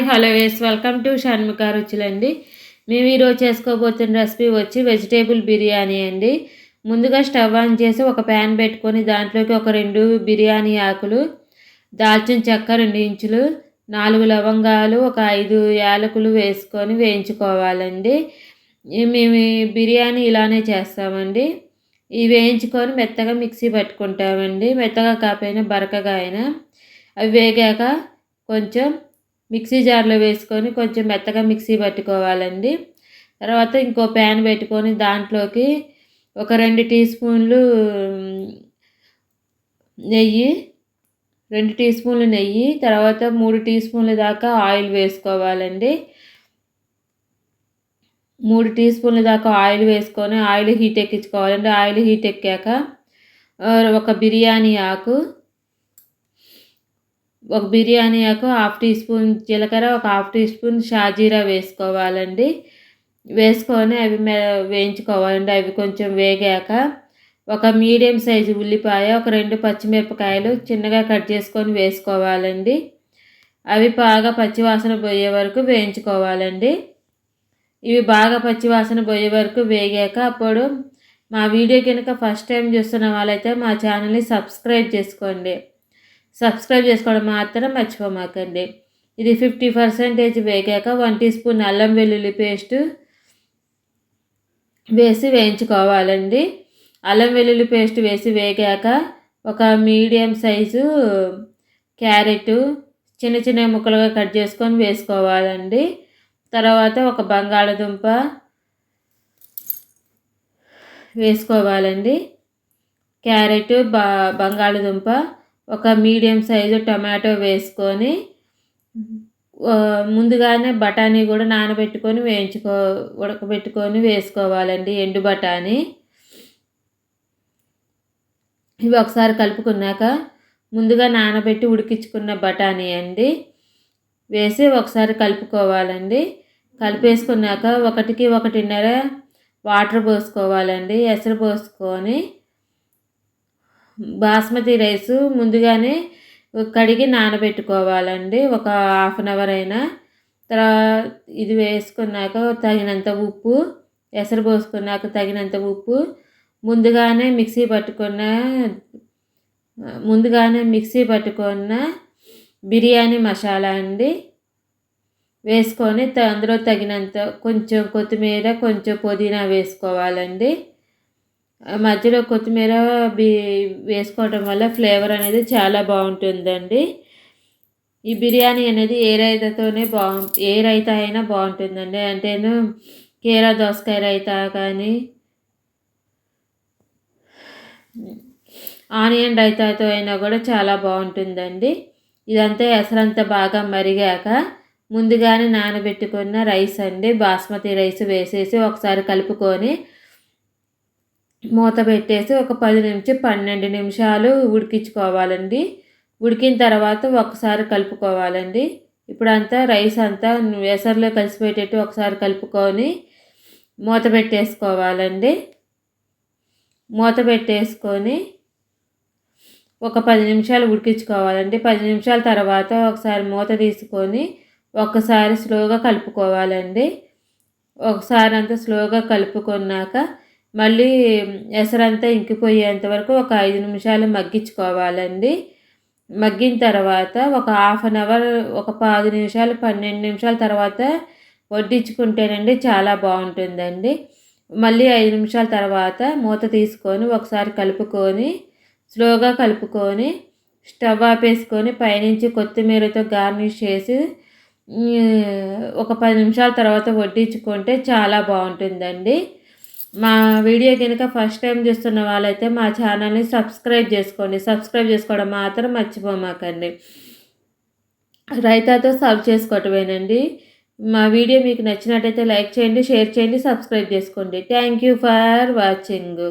Hi hello వేస్ welcome to Shanmukha రుచులండి. మేము ఈరోజు చేసుకోబోతున్న రెసిపీ వచ్చి వెజిటేబుల్ బిర్యానీ అండి. ముందుగా స్టవ్ ఆన్ చేసి ఒక ప్యాన్ పెట్టుకొని దాంట్లోకి ఒక రెండు బిర్యానీ ఆకులు దాల్చిన చెక్క రెండు ఇంచులు నాలుగు లవంగాలు ఒక ఐదు యాలకులు వేసుకొని వేయించుకోవాలండి. మేము బిర్యానీ ఇలానే చేస్తామండి. ఇవి వేయించుకొని మెత్తగా మిక్సీ పట్టుకుంటామండి. మెత్తగా కాకపోయినా బరకగా అయినా. అవి వేగాక కొంచెం మిక్సీ జార్లో వేసుకొని కొంచెం మెత్తగా మిక్సీ పట్టుకోవాలండి. తర్వాత ఇంకో ప్యాన్ పెట్టుకొని దాంట్లోకి ఒక రెండు టీ స్పూన్లు నెయ్యి రెండు టీ స్పూన్లు నెయ్యి తర్వాత మూడు టీ స్పూన్ల దాకా ఆయిల్ వేసుకోవాలండి. మూడు టీ స్పూన్ల దాకా ఆయిల్ వేసుకొని ఆయిల్ హీట్ ఎక్కించుకోవాలండి. ఆయిల్ హీట్ ఎక్కాక ఒక బిర్యానీ ఆకు ఒక బిర్యానీ ఆకు హాఫ్ టీ స్పూన్ జీలకర్ర ఒక హాఫ్ టీ స్పూన్ షాజీరా వేసుకోవాలండి. వేసుకొని అవి వేయించుకోవాలండి. అవి కొంచెం వేగాక ఒక మీడియం సైజు ఉల్లిపాయ ఒక రెండు పచ్చిమిరపకాయలు చిన్నగా కట్ చేసుకొని వేసుకోవాలండి. అవి బాగా పచ్చివాసన పోయే వరకు వేయించుకోవాలండి. ఇవి బాగా పచ్చివాసన పోయే వరకు వేగాక అప్పుడు మా వీడియో కనుక ఫస్ట్ టైం చూస్తున్న వాళ్ళైతే మా ఛానల్ని సబ్స్క్రైబ్ చేసుకోండి. సబ్స్క్రైబ్ చేసుకోవడం మాత్రం మర్చిపోమాకండి. ఇది ఫిఫ్టీ పర్సెంటేజ్ వేగాక వన్ టీ స్పూన్ అల్లం వెల్లుల్లి పేస్ట్ వేసి వేయించుకోవాలండి. అల్లం వెల్లుల్లి పేస్ట్ వేసి వేగాక ఒక మీడియం సైజు క్యారెట్ చిన్న చిన్న ముక్కలుగా కట్ చేసుకొని వేసుకోవాలండి. తర్వాత ఒక బంగాళదుంప వేసుకోవాలండి. క్యారెట్ బా బంగాళదుంప ఒక మీడియం సైజు టమాటో వేసుకొని ముందుగానే బఠానీ కూడా నానబెట్టుకొని వేయించుకో ఉడకబెట్టుకొని వేసుకోవాలండి ఎండు బఠానీ. ఇవి ఒకసారి కలుపుకున్నాక ముందుగా నానబెట్టి ఉడికించుకున్న బఠానీ అండి. వేసి ఒకసారి కలుపుకోవాలండి. కలిపేసుకున్నాక ఒకటికి ఒకటిన్నర వాటర్ పోసుకోవాలండి. ఎసరు పోసుకొని బాస్మతి రైస్ ముందుగానే కడిగి నానబెట్టుకోవాలండి. ఒక హాఫ్ అన్ అవర్ అయినా. తర్వాత ఇది వేసుకున్నాక తగినంత ఉప్పు ఎసరు పోసుకున్నాక తగినంత ఉప్పు ముందుగానే మిక్సీ పట్టుకున్న ముందుగానే మిక్సీ పట్టుకున్న బిర్యానీ మసాలా అండి. వేసుకొని అందులో తగినంత కొంచెం కొత్తిమీర కొంచెం పుదీనా వేసుకోవాలండి. మధ్యలో కొత్తిమీర బీ వేసుకోవటం వల్ల ఫ్లేవర్ అనేది చాలా బాగుంటుందండి. ఈ బిర్యానీ అనేది ఏ రైతాతోనే బాగు ఏ రైతా అయినా బాగుంటుందండి. అంటేను కీరా దోసకాయ రైతా కానీ ఆనియన్ రైతాతో అయినా కూడా చాలా బాగుంటుందండి. ఇదంతా ఎసరంతా బాగా మరిగాక ముందుగానే నానబెట్టుకున్న రైస్ అండి. బాస్మతి రైస్ వేసేసి ఒకసారి కలుపుకొని మూత పెట్టేసి ఒక పది నుంచి పన్నెండు నిమిషాలు ఉడికించుకోవాలండి. ఉడికిన తర్వాత ఒకసారి కలుపుకోవాలండి. ఇప్పుడు అంతా రైస్ అంతా ఎసర్లో కలిసిపోయేటట్టు ఒకసారి కలుపుకొని మూత పెట్టేసుకోవాలండి. మూత పెట్టేసుకొని ఒక పది నిమిషాలు ఉడికించుకోవాలండి. పది నిమిషాల తర్వాత ఒకసారి మూత తీసుకొని ఒకసారి స్లోగా కలుపుకోవాలండి. ఒకసారి అంతా స్లోగా కలుపుకున్నాక మళ్ళీ ఎసరంతా ఇంకిపోయేంత వరకు ఒక ఐదు నిమిషాలు మగ్గించుకోవాలండి. మగ్గిన తర్వాత ఒక హాఫ్ అన్ అవర్ ఒక పది నిమిషాలు పన్నెండు నిమిషాల తర్వాత వడ్డించుకుంటేనండి చాలా బాగుంటుందండి. మళ్ళీ ఐదు నిమిషాల తర్వాత మూత తీసుకొని ఒకసారి కలుపుకొని స్లోగా కలుపుకొని స్టవ్ ఆపేసుకొని పైనుంచి కొత్తిమీరతో గార్నిష్ చేసి ఒక పది నిమిషాల తర్వాత వడ్డించుకుంటే చాలా బాగుంటుందండి. మా వీడియో కనుక ఫస్ట్ టైం చూస్తున్న వాళ్ళైతే మా ఛానల్ని సబ్స్క్రైబ్ చేసుకోండి. సబ్స్క్రైబ్ చేసుకోవడం మాత్రం మర్చిపోమాకండి రైతాతో సర్వ్ చేసుకోవటమేనండి. మా వీడియో మీకు నచ్చినట్టయితే లైక్ చేయండి షేర్ చేయండి సబ్స్క్రైబ్ చేసుకోండి. Thank you for watching